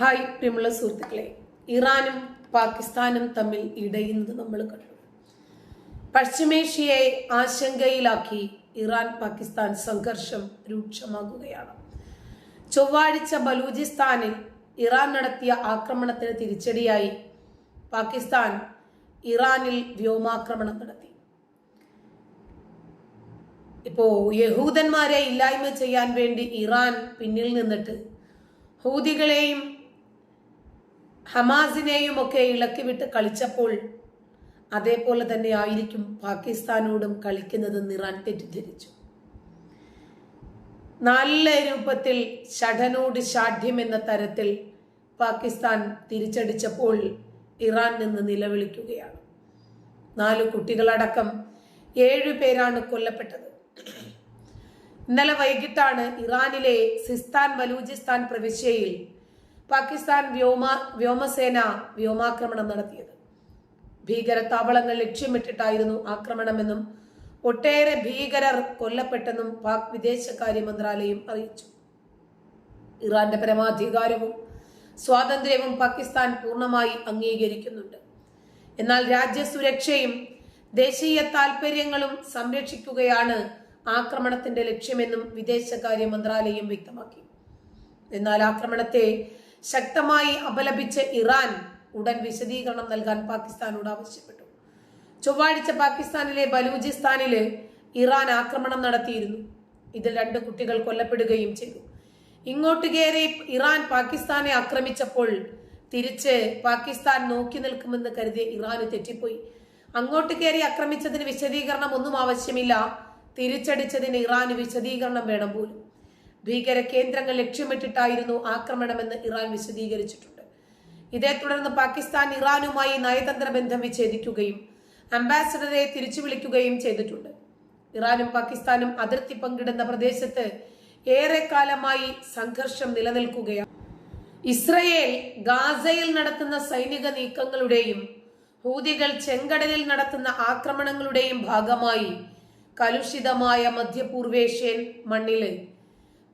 Hi പ്രിയമുള്ള സുഹൃത്തുക്കളെ. ഇറാനും പാകിസ്ഥാനും തമ്മിൽ ഇടയുന്നത് നമ്മൾ കണ്ടു. പശ്ചിമേഷ്യയെ ആശങ്കയിലാക്കി ഇറാൻ പാകിസ്ഥാൻ സംഘർഷം രൂക്ഷമാകുകയാണ്. ചൊവ്വാഴ്ച ബലൂചിസ്ഥാനിൽ ഇറാൻ നടത്തിയ ആക്രമണത്തിന് തിരിച്ചടിയായി പാകിസ്ഥാൻ ഇറാനിൽ വ്യോമാക്രമണം നടത്തി. ഇപ്പോ യഹൂദന്മാരെ ഇല്ലായ്മ ചെയ്യാൻ വേണ്ടി ഇറാൻ പിന്നിൽ നിന്നിട്ട് ഹൂതികളെയും ഹമാസിനെയും ഒക്കെ ഇളക്കി വിട്ട് കളിച്ചപ്പോൾ അതേപോലെ തന്നെ ആയിരിക്കും പാകിസ്ഥാനോടും കളിക്കുന്നത് ഇറാൻ തെറ്റിദ്ധരിച്ചു. നല്ല രൂപത്തിൽ ഷഠനോട് ഷാഠ്യം എന്ന തരത്തിൽ പാകിസ്ഥാൻ തിരിച്ചടിച്ചപ്പോൾ ഇറാൻ നിന്ന് നിലവിളിക്കുകയാണ്. നാല് കുട്ടികളടക്കം ഏഴു പേരാണ് കൊല്ലപ്പെട്ടത്. ഇന്നലെ വൈകിട്ടാണ് ഇറാനിലെ സിസ്താൻ ബലൂചിസ്ഥാൻ പ്രവിശ്യയിൽ പാകിസ്ഥാൻ വ്യോമ വ്യോമസേന വ്യോമാക്രമണം നടത്തിയത്. ഭീകര താവളങ്ങൾ ലക്ഷ്യമിട്ടിട്ടായിരുന്നു ആക്രമണമെന്നും ഒട്ടേറെ ഭീകരർ കൊല്ലപ്പെട്ടെന്നും പാക് വിദേശകാര്യ മന്ത്രാലയം അറിയിച്ചു. ഇറാന്റെ പരമാധികാരവും സ്വാതന്ത്ര്യവും പാകിസ്ഥാൻ പൂർണമായി അംഗീകരിക്കുന്നുണ്ട്. എന്നാൽ രാജ്യസുരക്ഷയും ദേശീയ താൽപര്യങ്ങളും സംരക്ഷിക്കുകയാണ് ആക്രമണത്തിന്റെ ലക്ഷ്യമെന്നും വിദേശകാര്യ മന്ത്രാലയം വ്യക്തമാക്കി. എന്നാൽ ആക്രമണത്തെ ശക്തമായി അപലപിച്ച് ഇറാൻ ഉടൻ വിശദീകരണം നൽകാൻ പാകിസ്ഥാനോട് ആവശ്യപ്പെട്ടു. ചൊവ്വാഴ്ച പാകിസ്ഥാനിലെ ബലൂചിസ്ഥാനിൽ ഇറാൻ ആക്രമണം നടത്തിയിരുന്നു. ഇതിൽ രണ്ട് കുട്ടികൾ കൊല്ലപ്പെടുകയും ചെയ്തു. ഇങ്ങോട്ട് കയറി ഇറാൻ പാകിസ്ഥാനെ ആക്രമിച്ചപ്പോൾ തിരിച്ച് പാകിസ്ഥാൻ നോക്കി നിൽക്കുമെന്ന് കരുതിയ ഇറാന് തെറ്റിപ്പോയി. അങ്ങോട്ട് കയറി ആക്രമിച്ചതിന് വിശദീകരണം ഒന്നും ആവശ്യമില്ല. തിരിച്ചടിച്ചതിന് ഇറാന് വിശദീകരണം വേണം പോലും. ഭീകര കേന്ദ്രങ്ങൾ ലക്ഷ്യമിട്ടിട്ടായിരുന്നു ആക്രമണമെന്ന് ഇറാൻ വിശദീകരിച്ചിട്ടുണ്ട്. ഇതേ തുടർന്ന് പാകിസ്ഥാൻ ഇറാനുമായി നയതന്ത്ര ബന്ധം വിച്ഛേദിക്കുകയും അംബാസഡറെ തിരിച്ചു വിളിക്കുകയും ചെയ്തിട്ടുണ്ട്. ഇറാനും പാകിസ്ഥാനും അതിർത്തി പങ്കിടുന്ന പ്രദേശത്ത് ഏറെക്കാലമായി സംഘർഷം നിലനിൽക്കുകയാണ്. ഇസ്രയേൽ ഗാസയിൽ നടത്തുന്ന സൈനിക നീക്കങ്ങളുടെയും ഹൂതികൾ ചെങ്കടലിൽ നടത്തുന്ന ആക്രമണങ്ങളുടെയും ഭാഗമായി കലുഷിതമായ മധ്യപൂർവേഷ്യൻ മണ്ണിൽ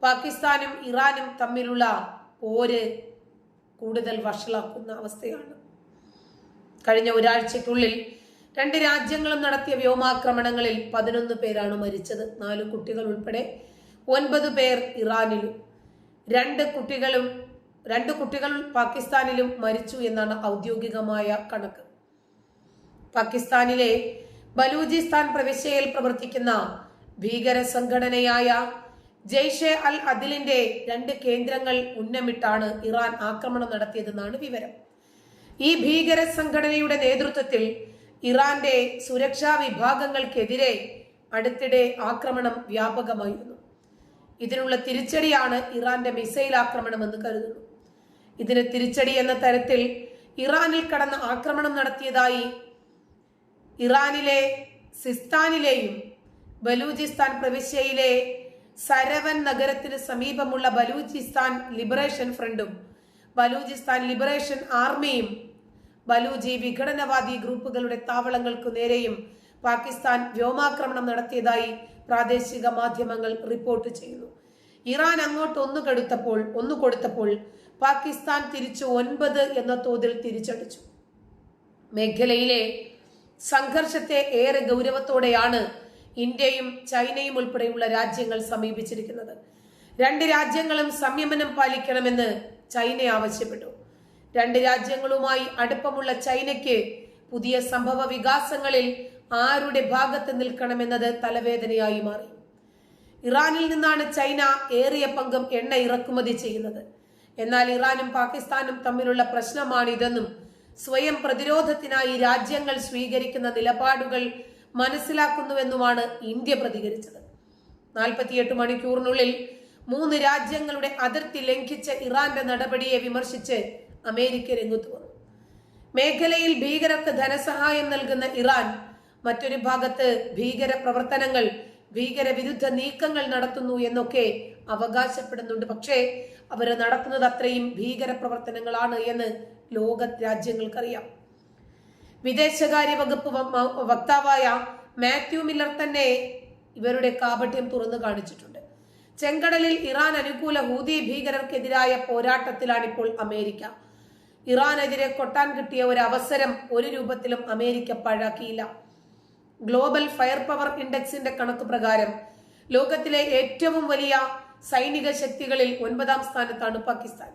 പാകിസ്ഥാനും ഇറാനും തമ്മിലുള്ള പോര് കൂടുതൽ വഷളാക്കുന്ന അവസ്ഥയാണ്. കഴിഞ്ഞ ഒരാഴ്ചയ്ക്കുള്ളിൽ രണ്ട് രാജ്യങ്ങളും നടത്തിയ വ്യോമാക്രമണങ്ങളിൽ പതിനൊന്ന് പേരാണ് മരിച്ചത്. നാല് കുട്ടികൾ ഉൾപ്പെടെ ഒൻപത് പേർ ഇറാനിലും രണ്ട് കുട്ടികളും രണ്ട് കുട്ടികൾ പാകിസ്ഥാനിലും മരിച്ചു എന്നാണ് ഔദ്യോഗികമായ കണക്ക്. പാകിസ്ഥാനിലെ ബലൂചിസ്ഥാൻ പ്രവിശ്യയിൽ പ്രവർത്തിക്കുന്ന ഭീകര സംഘടനയായ ജെയ്ഷെ അൽ അദിലിന്റെ രണ്ട് കേന്ദ്രങ്ങൾ ഉന്നമിട്ടാണ് ഇറാൻ ആക്രമണം നടത്തിയതെന്നാണ് വിവരം. ഈ ഭീകര സംഘടനയുടെ നേതൃത്വത്തിൽ ഇറാന്റെ സുരക്ഷാ വിഭാഗങ്ങൾക്കെതിരെ അടുത്തിടെ ആക്രമണം വ്യാപകമായിരുന്നു. ഇതിനുള്ള തിരിച്ചടിയാണ് ഇറാന്റെ മിസൈൽ ആക്രമണം എന്ന് കരുതുന്നു. ഇതിന് തിരിച്ചടി എന്ന തരത്തിൽ ഇറാനിൽ കടന്ന് ആക്രമണം നടത്തിയതായി ഇറാനിലെ സിസ്താനിലെയും ബലൂചിസ്ഥാൻ പ്രവിശ്യയിലെ സരവൻ നഗരത്തിന് സമീപമുള്ള ബലൂചിസ്ഥാൻ ലിബറേഷൻ ഫ്രണ്ടും ബലൂചിസ്ഥാൻ ലിബറേഷൻ ആർമിയും ബലൂജി വിഘടനവാദി ഗ്രൂപ്പുകളുടെ താവളങ്ങൾക്കു നേരെയും പാകിസ്ഥാൻ വ്യോമാക്രമണം നടത്തിയതായി പ്രാദേശിക മാധ്യമങ്ങൾ റിപ്പോർട്ട് ചെയ്യുന്നു. ഇറാൻ അങ്ങോട്ട് ഒന്ന് കെടുത്തപ്പോൾ ഒന്ന് കൊടുത്തപ്പോൾ പാകിസ്ഥാൻ തിരിച്ചു ഒൻപത് എന്ന തോതിൽ തിരിച്ചടിച്ചു. മേഖലയിലെ സംഘർഷത്തെ ഏറെ ഗൗരവത്തോടെയാണ് ഇന്ത്യയും ചൈനയും ഉൾപ്പെടെയുള്ള രാജ്യങ്ങൾ സമീപിച്ചിരിക്കുന്നത്. രണ്ട് രാജ്യങ്ങളും സംയമനം പാലിക്കണമെന്ന് ചൈന ആവശ്യപ്പെട്ടു. രണ്ട് രാജ്യങ്ങളുമായി അടുപ്പമുള്ള ചൈനയ്ക്ക് പുതിയ സംഭവ വികാസങ്ങളിൽ ആരുടെ ഭാഗത്ത് നിൽക്കണമെന്നത് തലവേദനയായി മാറി. ഇറാനിൽ നിന്നാണ് ചൈന ഏറിയ പങ്കും എണ്ണ ഇറക്കുമതി ചെയ്യുന്നത്. എന്നാൽ ഇറാനും പാകിസ്ഥാനും തമ്മിലുള്ള പ്രശ്നമാണിതെന്നും സ്വയം പ്രതിരോധത്തിനായി രാജ്യങ്ങൾ സ്വീകരിക്കുന്ന നിലപാടുകൾ മനസ്സിലാക്കുന്നുവെന്നുമാണ് ഇന്ത്യ പ്രതികരിച്ചത്. നാൽപ്പത്തിയെട്ട് മണിക്കൂറിനുള്ളിൽ മൂന്ന് രാജ്യങ്ങളുടെ അതിർത്തി ലംഘിച്ച ഇറാന്റെ നടപടിയെ വിമർശിച്ച് അമേരിക്ക രംഗത്ത് വന്നു. മേഖലയിൽ ഭീകരർക്ക് ധനസഹായം നൽകുന്ന ഇറാൻ മറ്റൊരു ഭാഗത്ത് ഭീകര പ്രവർത്തനങ്ങൾ ഭീകരവിരുദ്ധ നീക്കങ്ങൾ നടത്തുന്നു എന്നൊക്കെ അവകാശപ്പെടുന്നുണ്ട്. പക്ഷേ അവർ നടത്തുന്നത് അത്രയും ഭീകര പ്രവർത്തനങ്ങളാണ് എന്ന് ലോക രാജ്യങ്ങൾക്കറിയാം. വിദേശകാര്യ വകുപ്പ് വക്താവായ മാത്യു മില്ലർ തന്നെ ഇവരുടെ കാപട്യം തുറന്നു കാണിച്ചിട്ടുണ്ട്. ചെങ്കടലിൽ ഇറാൻ അനുകൂല ഹൂതി ഭീകരർക്കെതിരായ പോരാട്ടത്തിലാണ് ഇപ്പോൾ അമേരിക്ക. ഇറാനെതിരെ കൊട്ടാൻ കിട്ടിയ ഒരു അവസരം ഒരു രൂപത്തിലും അമേരിക്ക പാഴാക്കിയില്ല. ഗ്ലോബൽ ഫയർ പവർ ഇൻഡെക്സിന്റെ കണക്ക് പ്രകാരം ലോകത്തിലെ ഏറ്റവും വലിയ സൈനിക ശക്തികളിൽ ഒൻപതാം സ്ഥാനത്താണ് പാകിസ്ഥാൻ.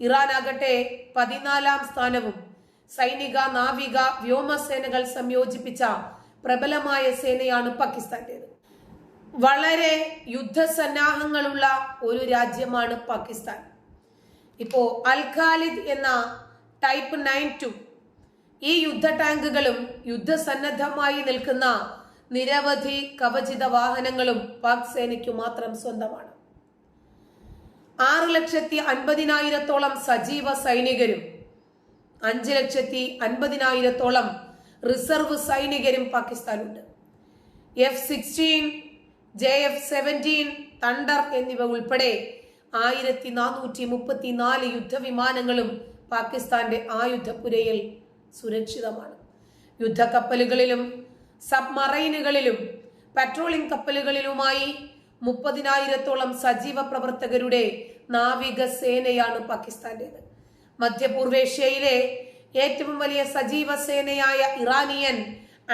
ഇറാൻ ആകട്ടെ പതിനാലാം സ്ഥാനവും സൈനിക നാവിക വ്യോമസേനകൾ സംയോജിപ്പിച്ച പ്രബലമായ സേനയാണ് പാകിസ്ഥാന്റേത്. വളരെ യുദ്ധസന്നാഹങ്ങളുള്ള ഒരു രാജ്യമാണ് പാകിസ്ഥാൻ. ഇപ്പോ അൽ ഖാലിദ് എന്ന ടൈപ്പ് നയൻ ടു ഈ യുദ്ധ ടാങ്കുകളും യുദ്ധസന്നദ്ധമായി നിൽക്കുന്ന നിരവധി കവചിത വാഹനങ്ങളും പാക് സേനയ്ക്കു മാത്രം സ്വന്തമാണ്. ആറ് ലക്ഷത്തി അൻപതിനായിരത്തോളം സജീവ സൈനികരും അഞ്ച് ലക്ഷത്തി അൻപതിനായിരത്തോളം റിസർവ് സൈനികരും പാകിസ്ഥാനുണ്ട്. F sixteen J F seventeen thunder എന്നിവ ഉൾപ്പെടെ ആയിരത്തി നാനൂറ്റി മുപ്പത്തിനാല് യുദ്ധവിമാനങ്ങളും പാകിസ്ഥാന്റെ ആയുധപ്പുരയിൽ സുരക്ഷിതമാണ്. യുദ്ധക്കപ്പലുകളിലും സബ്മറൈനുകളിലും പെട്രോളിംഗ് കപ്പലുകളിലുമായി മുപ്പതിനായിരത്തോളം സജീവ പ്രവർത്തകരുടെ നാവിക സേനയാണ് പാകിസ്ഥാന്റേത്. മധ്യപൂർവേഷ്യയിലെ ഏറ്റവും വലിയ സജീവ സേനയായ ഇറാനിയൻ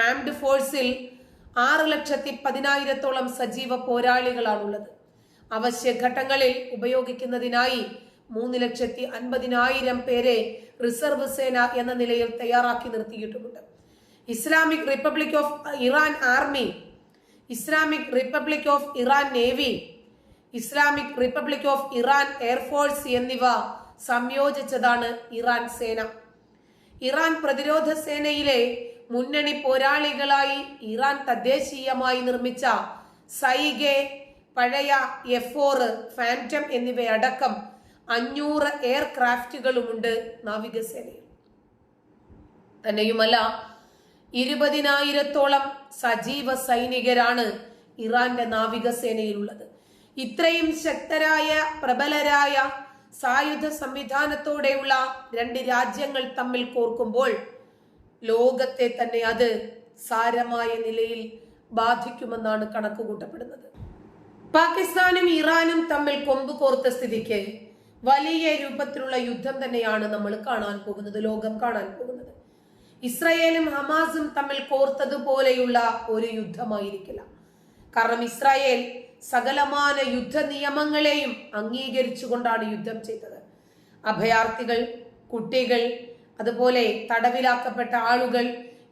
ആംഡ് ഫോഴ്സിൽ ആറ് ലക്ഷത്തി പതിനായിരത്തോളം സജീവ പോരാളികളാണുള്ളത്. അവശ്യഘട്ടങ്ങളിൽ ഉപയോഗിക്കുന്നതിനായി മൂന്ന് ലക്ഷത്തി അൻപതിനായിരം പേരെ റിസർവ് സേന എന്ന നിലയിൽ തയ്യാറാക്കി നിർത്തിയിട്ടുമുണ്ട്. Islamic Republic of Iran army Islamic Republic of Iran navy Islamic Republic of Iran air force എന്നിവ സംയോജിച്ചതാണ് ഇറാൻ സേന. ഇറാൻ പ്രതിരോധ സേനയിലെ മുന്നണി പോരാളികളായി ഇറാൻ തദ്ദേശീയമായി നിർമ്മിച്ച സൈഗെ പഴയ എഫോർ ഫാന്റം എന്നിവയടക്കം അഞ്ഞൂറ് എയർക്രാഫ്റ്റുകളുമുണ്ട് നാവികസേനയിൽ. തന്നെയുമല്ല ഇരുപതിനായിരത്തോളം സജീവ സൈനികരാണ് ഇറാന്റെ നാവികസേനയിലുള്ളത്. ഇത്രയും ശക്തരായ പ്രബലരായ സായുധ സംവിധാനത്തോടെയുള്ള രണ്ട് രാജ്യങ്ങൾ തമ്മിൽ കോർക്കുമ്പോൾ ലോകത്തെ തന്നെ അത് സാരമായ നിലയിൽ ബാധിക്കുമെന്നാണ് കണക്കുകൂട്ടപ്പെടുന്നത്. പാകിസ്ഥാനും ഇറാനും തമ്മിൽ കൊമ്പ് കോർത്ത സ്ഥിതിക്ക് വലിയ രൂപത്തിലുള്ള യുദ്ധം തന്നെയാണ് നമ്മൾ കാണാൻ പോകുന്നത് ലോകം കാണാൻ പോകുന്നത്. ഇസ്രായേലും ഹമാസും തമ്മിൽ കോർത്തതുപോലെയുള്ള ഒരു യുദ്ധമായിരിക്കില്ല. കാരണം ഇസ്രായേൽ സകലമാന യുദ്ധ നിയമങ്ങളെയും അംഗീകരിച്ചുകൊണ്ടാണ് യുദ്ധം ചെയ്തത്. അഭയാർത്ഥികൾ കുട്ടികൾ അതുപോലെ തടവിലാക്കപ്പെട്ട ആളുകൾ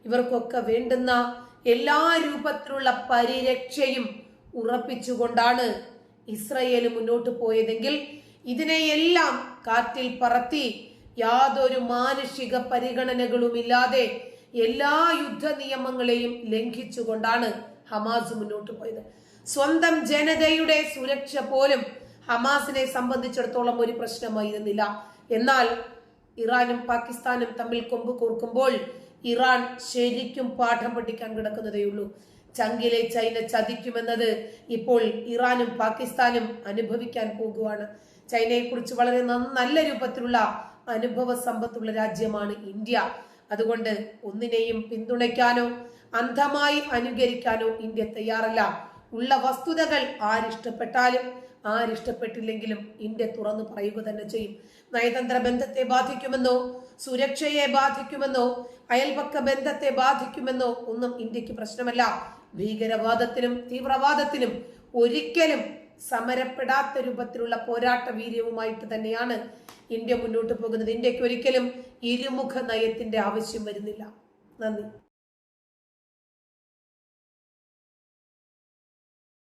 ഇവർക്കൊക്കെ വേണ്ടുന്ന എല്ലാ രൂപത്തിലുള്ള പരിരക്ഷയും ഉറപ്പിച്ചുകൊണ്ടാണ് ഇസ്രയേൽ മുന്നോട്ട് പോയതെങ്കിൽ ഇതിനെയെല്ലാം കാറ്റിൽ പറത്തി യാതൊരു മാനുഷിക പരിഗണനകളുമില്ലാതെ എല്ലാ യുദ്ധ നിയമങ്ങളെയും ലംഘിച്ചുകൊണ്ടാണ് ഹമാസ് മുന്നോട്ട് പോയത്. സ്വന്തം ജനതയുടെ സുരക്ഷ പോലും ഹമാസിനെ സംബന്ധിച്ചിടത്തോളം ഒരു പ്രശ്നമായിരുന്നില്ല എന്നാൽ ഇറാനും പാകിസ്ഥാനും തമ്മിൽ കൊമ്പ് കോർക്കുമ്പോൾ ഇറാൻ ശരിക്കും പാഠം പഠിക്കാൻ കിടക്കുന്നതേയുള്ളൂ ചങ്കിലെ ചൈന ചതിക്കുമെന്നത് ഇപ്പോൾ ഇറാനും പാകിസ്ഥാനും അനുഭവിക്കാൻ പോകുവാണ്. ചൈനയെക്കുറിച്ച് വളരെ നല്ല രൂപത്തിലുള്ള അനുഭവ സമ്പത്തുള്ള രാജ്യമാണ് ഇന്ത്യ. അതുകൊണ്ട് ഒന്നിനെയും പിന്തുണയ്ക്കാനോ അന്ധമായി അനുകരിക്കാനോ ഇന്ത്യ തയ്യാറല്ല. ഉള്ള വസ്തുതകൾ ആരിഷ്ടപ്പെട്ടാലും ആരിഷ്ടപ്പെട്ടില്ലെങ്കിലും ഇന്ത്യ തുറന്നു പറയുക തന്നെ ചെയ്യും. നയതന്ത്ര ബന്ധത്തെ ബാധിക്കുമെന്നോ സുരക്ഷയെ ബാധിക്കുമെന്നോ അയൽപക്ക ബന്ധത്തെ ബാധിക്കുമെന്നോ ഒന്നും ഇന്ത്യയ്ക്ക് പ്രശ്നമല്ല. ഭീകരവാദത്തിനും തീവ്രവാദത്തിനും ഒരിക്കലും സമരപ്പെടാത്ത രൂപത്തിലുള്ള പോരാട്ട വീര്യവുമായിട്ട് തന്നെയാണ് ഇന്ത്യ മുന്നോട്ട് പോകുന്നത്. ഇന്ത്യയ്ക്ക് ഒരിക്കലും ഇരുമുഖ നയത്തിന്റെ ആവശ്യം വരുന്നില്ല. നന്ദി.